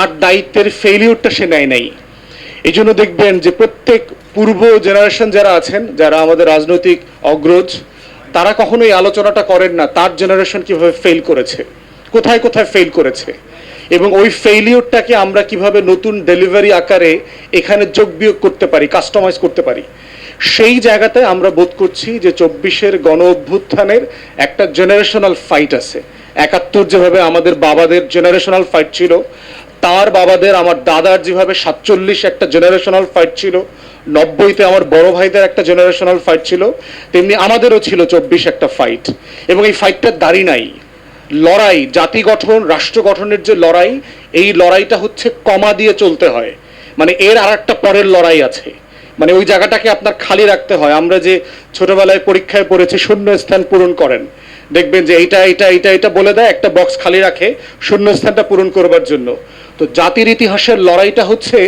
তার দায়িত্বের ফেলিউরটা সে নেয় নাই। এই জন্য দেখবেন যে প্রত্যেক পূর্ব জেনারেশন যারা আছেন, যারা আমাদের রাজনৈতিক অগ্রজ, তারা কখনোই আলোচনাটা করেন না, তার জেনারেশন কীভাবে ফেল করেছে, কোথায় কোথায় ফেল করেছে। এবং ওই ফেলিওরটাকে আমরা কীভাবে নতুন ডেলিভারি আকারে এখানে যোগ বিয়োগ করতে পারি কাস্টমাইজ করতে পারি, সেই জায়গাতে আমরা বোধ করছি যে চব্বিশের গণ অভ্যুত্থানের একটা জেনারেশনাল ফাইট আছে। একাত্তর যেভাবে আমাদের বাবাদের জেনারেশনাল ফাইট ছিল তার বাবাদের, আমার দাদার যেভাবে সাতচল্লিশ একটা জেনারেশনাল ফাইট ছিল, নব্বইতে আমার বড় ভাইদের একটা জেনারেশনাল ফাইট ছিল, তেমনি আমাদেরও ছিল চব্বিশ একটা ফাইট এবং এই ফাইটটার দাড়ি নাই। লড়াই, জাতি গঠন, রাষ্ট্র গঠনের যে লড়াই, এই লড়াইটা হচ্ছে কমা দিয়ে চলতে হয়। মানে এর আর একটা পরের লড়াই আছে। মানে ওই জায়গাটাকে আপনার খালি রাখতে হয়। আমরা যে ছোটবেলায় পরীক্ষায় পড়েছি শূন্য স্থান পূরণ করেন। দেখবেন যে এইটা এইটা এইটা এটা বলে দেয়, একটা বক্স খালি রাখে শূন্য স্থানটা পূরণ করবার জন্য। তো জাতির ইতিহাসের লড়াইটা হচ্ছে,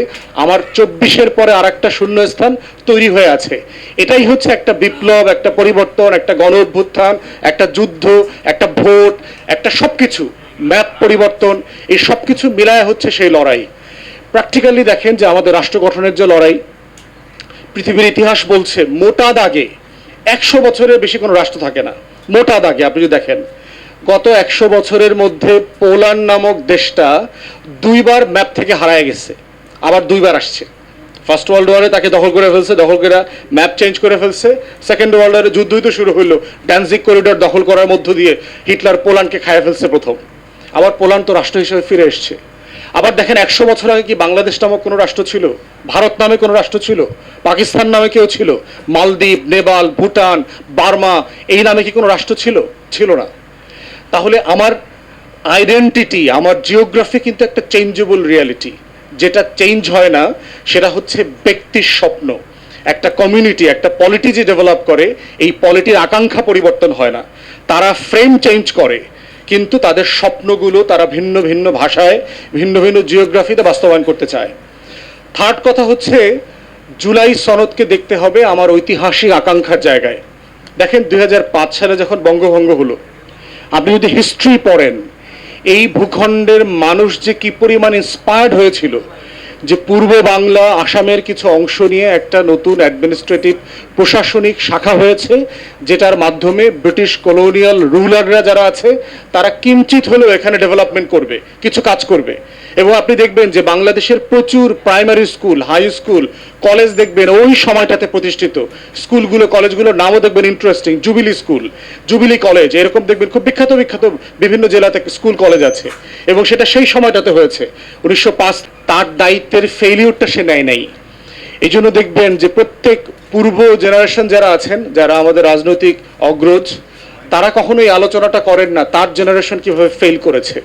আমার চব্বিশের পরে আর একটা শূন্য স্থান তৈরি হয়ে আছে। এটাই হচ্ছে একটা বিপ্লব, একটা পরিবর্তন, একটা গণ অভ্যুত্থান, একটা যুদ্ধ, একটা ভোট, একটা সবকিছু, ম্যাপ পরিবর্তন, এই সব কিছু মিলায় হচ্ছে সেই লড়াই। প্র্যাকটিক্যালি দেখেন যে আমাদের রাষ্ট্র গঠনের যে লড়াই, পৃথিবীর ইতিহাস বলছে, মোটা দাগে একশো বছরের বেশি কোনো রাষ্ট্র থাকে না। মোটা দাগে, আপনি যদি দেখেন, গত একশো বছরের মধ্যে পোল্যান্ড নামক দেশটা দুইবার ম্যাপ থেকে হারায় গেছে, আবার দুইবার আসছে। ফার্স্ট ওয়ার্ল্ড ওয়ারে তাকে দখল করে ফেলছে, দখল করে ম্যাপ চেঞ্জ করে ফেলছে। সেকেন্ড ওয়ার্ল্ড ওয়ারে যুদ্ধই তো শুরু হইল ড্যান্সিক করিডোর দখল করার মধ্য দিয়ে হিটলার পোল্যান্ডকে খাইয়ে ফেলছে প্রথম। আবার পোল্যান্ড তো রাষ্ট্র হিসেবে ফিরে এসছে। আবার দেখেন একশো বছর আগে কি বাংলাদেশ নামক কোনো রাষ্ট্র ছিল? ভারত নামে কোনো রাষ্ট্র ছিল? পাকিস্তান নামে কেউ ছিল? মালদ্বীপ, নেপাল, ভুটান, বার্মা, এই নামে কি কোনো রাষ্ট্র ছিল? ছিল না। তাহলে আমার আইডেন্টিটি আমার জিওগ্রাফি কিন্তু একটা চেঞ্জেবল রিয়ালিটি যেটা চেঞ্জ হয় না, সেটা হচ্ছে ব্যক্তির স্বপ্ন। একটা কমিউনিটি একটা পলিটি যে ডেভেলপ করে, এই পলিটির আকাঙ্ক্ষা পরিবর্তন হয় না। তারা ফ্রেম চেঞ্জ করে। কিন্তু তাদের স্বপ্নগুলো তারা ভিন্ন ভিন্ন ভাষায়, ভিন্ন ভিন্ন জিওগ্রাফিতে বাস্তবায়ন করতে চায়। থার্ড কথা হচ্ছে, জুলাই সনদকে দেখতে হবে আমার ঐতিহাসিক আকাঙ্ক্ষার জায়গায়। দেখেন দু হাজার পাঁচ সালে যখন বঙ্গভঙ্গ হলো, আপনি যদি হিস্ট্রি পড়েন, এই ভূখণ্ডের মানুষ যে কি পরিমাণ ইন্সপায়ার্ড হয়েছিল যে পূর্ব বাংলা, আসামের কিছু অংশ নিয়ে একটা নতুন অ্যাডমিনিস্ট্রেটিভ প্রশাসনিক শাখা হয়েছে, যেটার মাধ্যমে ব্রিটিশ কলোনিয়াল রুলাররা যারা আছে, তারা কিঞ্চিত হলেও এখানে ডেভেলপমেন্ট করবে, কিছু কাজ করবে। এবং আপনি দেখবেন যে বাংলাদেশের প্রচুর primary school high school college দেখবেন ওই সময়টাতে প্রতিষ্ঠিত। স্কুলগুলো, কলেজগুলোর নামও দেখবেন interesting jubilee school jubilee college এরকম দেখবেন খুব বিখ্যাত বিখ্যাত বিভিন্ন জেলাতে স্কুল কলেজ আছে। এবং সেটা সেই সময়টাতে হয়েছে। উনিশশো পাঁচ তার দায়িত্বের ফেলিউরটা সে নেয় নাই। এই জন্য দেখবেন যে প্রত্যেক পূর্ব জেনারেশন যারা আছেন, যারা আমাদের রাজনৈতিক অগ্রজ, তারা কখনোই আলোচনাটা করেন না। তার জেনারেশন কীভাবে ফেল করেছে?